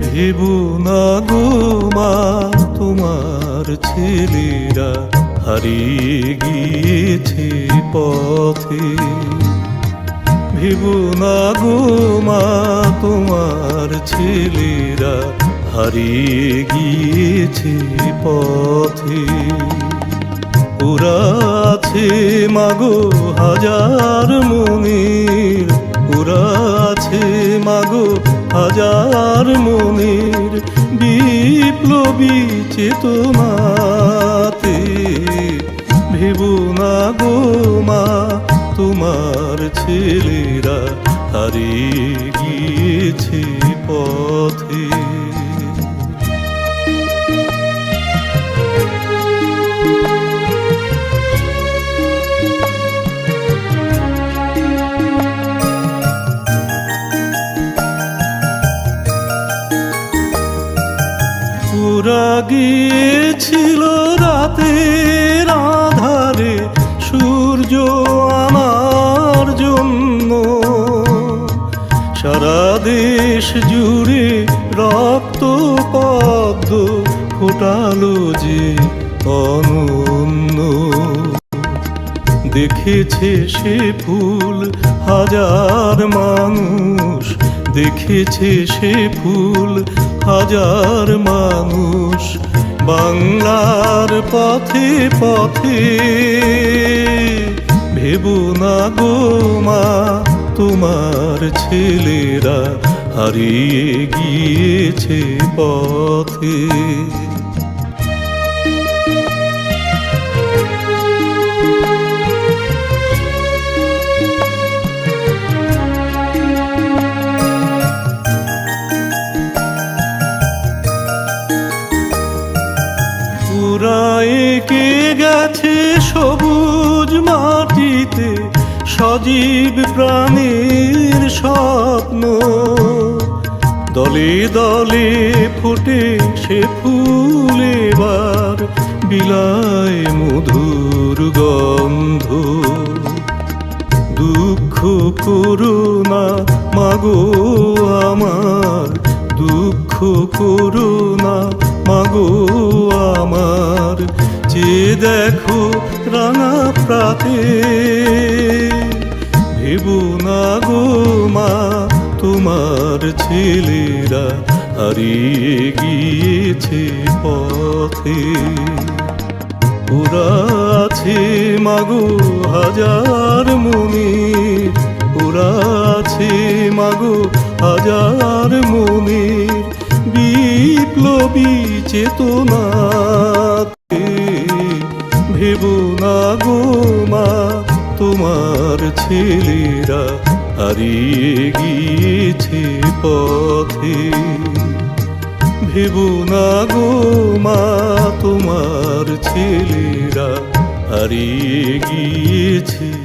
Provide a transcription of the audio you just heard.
ভেবু না গো তোমার ছেলেরা হারিয়ে গিয়েছে পথে। ভেবু না গো মা, তোমার ছেলেরা হারিয়ে গিয়েছে পথে। ওরা মাগো হাজার মনির হাজার মনের বিপ্লবী চেতনাতে। ভেবো না গো মা তোমার ছেলেরা হারিয়ে গিয়েছে পথে। ওরা গিয়েছিল রাতের আধারে সূর্য আনার জন্য। সারা দেশ জুড়ে রক্ত পদ্ম ফোটালো যে অনন্য। দেখেছে সে ফুল হাজার মানুষ দেখেছে সে ফুল হাজার মানুষ বাংলার পথে পথে। ভেবো না গো মা, তোমার ছেলেরা হারিয়ে গিয়েছে পথে। পুরায় কে গেছে সবুজ মাটিতে সজীব প্রাণীর স্বপ্ন। দলে দলে ফুটে সে ফুল এবার বিলায় মধুর গন্ধ। দুঃখ করুণা, মাগো আমার, দুঃখ করুণা, মাগো আমার, যে দেখো রাঙা প্রাতে, ভেবো না গো মা, তোমার ছেলেরা হারিয়ে গিয়েছে পথে। ওরা আছে মাগো হাজার মনি, ওরা আছে মাগো হাজার মনি। বিপ্লবী চেতনাতে ভেবো না গো মা, তোমার ছেলেরা হারিয়ে গিয়েছে পথে। ভেবো না গো মা, তোমার ছেলেরা হারিয়ে গিয়েছে